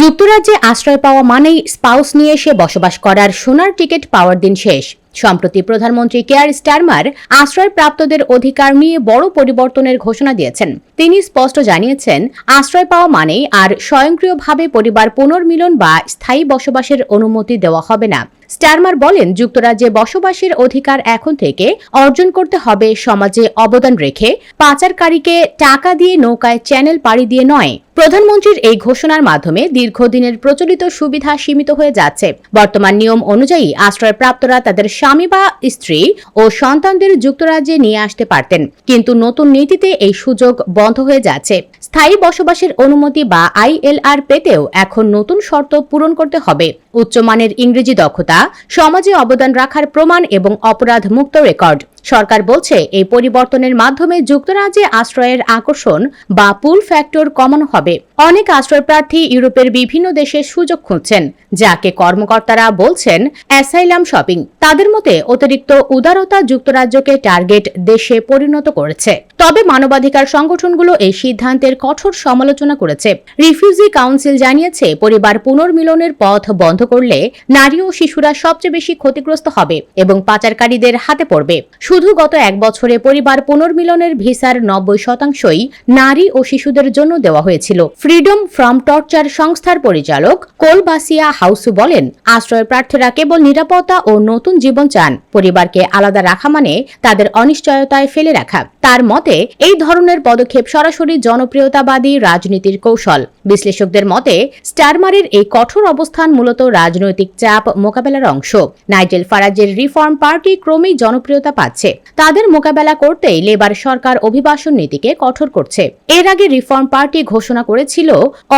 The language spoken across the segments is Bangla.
যুক্তরাজ্যে আশ্রয় পাওয়া মানেই স্পাউস নিয়ে এসে বসবাস করার সোনার টিকিট পাওয়ার দিন শেষ। সম্প্রতি প্রধানমন্ত্রী কেয়ার স্টারমার আশ্রয়প্রাপ্তদের অধিকার নিয়ে বড় পরিবর্তনের ঘোষণা দিয়েছেন। তিনি স্পষ্ট জানিয়েছেন, আশ্রয় পাওয়া মানেই আর স্বয়ংক্রিয়ভাবে পরিবার পুনর্মিলন বা স্থায়ী বসবাসের অনুমতি দেওয়া হবে না। স্টারমার বলেন, যুক্তরাজ্যে বসবাসের অধিকার এখন থেকে অর্জন করতে হবে, সমাজে অবদান রেখে, পাচারকারীকে টাকা দিয়ে নৌকায় চ্যানেল পাড়ি দিয়ে নয়। প্রধানমন্ত্রীর এই ঘোষণার মাধ্যমে দীর্ঘদিনের প্রচলিত সুবিধা সীমিত হয়ে যাচ্ছে। বর্তমান নিয়ম অনুযায়ী আশ্রয়প্রাপ্তরা তাদের স্বামী বা স্ত্রী ও সন্তানদের যুক্তরাজ্যে নিয়ে আসতে পারতেন। কিন্তু নতুন নীতিতে এই সুযোগ বন্ধ হয়ে যাচ্ছে। স্থায়ী বসবাসের অনুমতি বা আইএলআর পেতেও এখন নতুন শর্ত পূরণ করতে হবে। উচ্চমানের ইংরেজি দক্ষতা, সমাজে অবদান রাখার প্রমাণ এবং অপরাধ মুক্ত রেকর্ড। সরকার বলছে এই পরিবর্তনের মাধ্যমে যুক্তরাজ্যে আশ্রয়ের আকর্ষণ বা পুল ফ্যাক্টর কমানো হবে। অনেক আশ্রয় প্রার্থী ইউরোপের বিভিন্ন দেশে সুযোগ খুঁজছেন, যাকে কর্মকর্তারা বলছেন অ্যাসাইলাম শপিং। তাদের মতে, অতিরিক্ত উদারতা যুক্তরাজ্যকে টার্গেট দেশে পরিণত করেছে। তবে মানবাধিকার সংগঠনগুলো এই সিদ্ধান্তের কঠোর সমালোচনা করেছে। রিফিউজি কাউন্সিল জানিয়েছে, পরিবার পুনর্মিলনের পথ বন্ধ করলে নারী ও শিশুরা সবচেয়ে বেশি ক্ষতিগ্রস্ত হবে এবং পাচারকারীদের হাতে পড়বে। শুধু গত এক বছরে পরিবার পুনর্মিলনের ভিসার নব্বই শতাংশই নারী ও শিশুদের জন্য দেওয়া হয়েছিল। ফ্রিডম ফ্রম টর্চার সংস্থার পরিচালক কোলবাসিয়া হাউসু বলেন, আশ্রয় প্রার্থীরা কেবল নিরাপত্তা ও নতুন জীবন চান, পরিবারকে আলাদা রাখা মানে তাদের অনিশ্চয়তায় ফেলে রাখা। তার মতে, এই ধরনের পদক্ষেপ সরাসরি জনপ্রিয়তাবাদী রাজনীতির কৌশল। বিশ্লেষকদের মতে, স্টারমারের এই কঠোর অবস্থান মূলত রাজনৈতিক চাপ মোকাবেলার অংশ। নাইজেল ফারাজের রিফর্ম পার্টি ক্রমেই জনপ্রিয়তা পাচ্ছে। তাদের মোকাবেলা করতেই লেবার সরকার অভিবাসন নীতিকে কঠোর করছে। এর আগে রিফর্ম পার্টি ঘোষণা করেছিল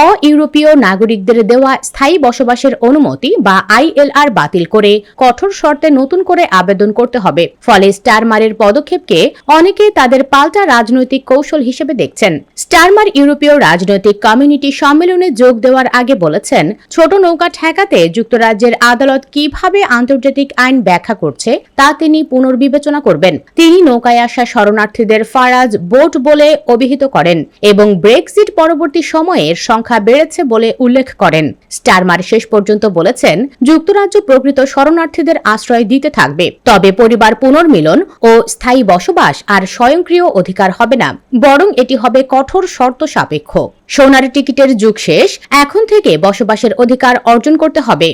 অ ইউরোপীয় নাগরিকদের দেওয়া স্থায়ী বসবাসের অনুমতি বা আইএলআর বাতিল করে। কঠোর শর্তে নতুন করে আবেদন করতে হবে। ফলে স্টারমারের পদক্ষেপকে অনেকে তাদের পাল্টা রাজনৈতিক কৌশল হিসেবে দেখছেন। স্টারমার ইউরোপীয় রাজনৈতিক কমিউনিটি সম্মেলনে যোগ দেওয়ার আগে বলেছেন, ছোট নৌকা ঠেকাতে যুক্তরাজ্যের আদালত কীভাবে আন্তর্জাতিক আইন ব্যাখ্যা করছে, তা তিনি পুনর্বিবেচনা করবেন। তিনি নৌকায় আসা শরণার্থীদের ফারাজ বোট বলে অভিহিত করেন এবং ব্রেক্সিট পরবর্তী সময়ের সংখ্যা বেড়েছে বলে উল্লেখ করেন। স্টারমার শেষ পর্যন্ত বলেছেন, যুক্তরাজ্য প্রকৃত শরণার্থীদের আশ্রয় দিতে থাকবে, তবে পরিবার পুনর্মিলন ও স্থায়ী বসবাস আর স্বয়ংক্রিয় অধিকার হবে না, বরং এটি হবে কঠোর শর্ত সাপেক্ষ। সোনার টিকিটের যুগ শেষ, এখন থেকে বসবাসের অধিকার অর্জন করতে হবে।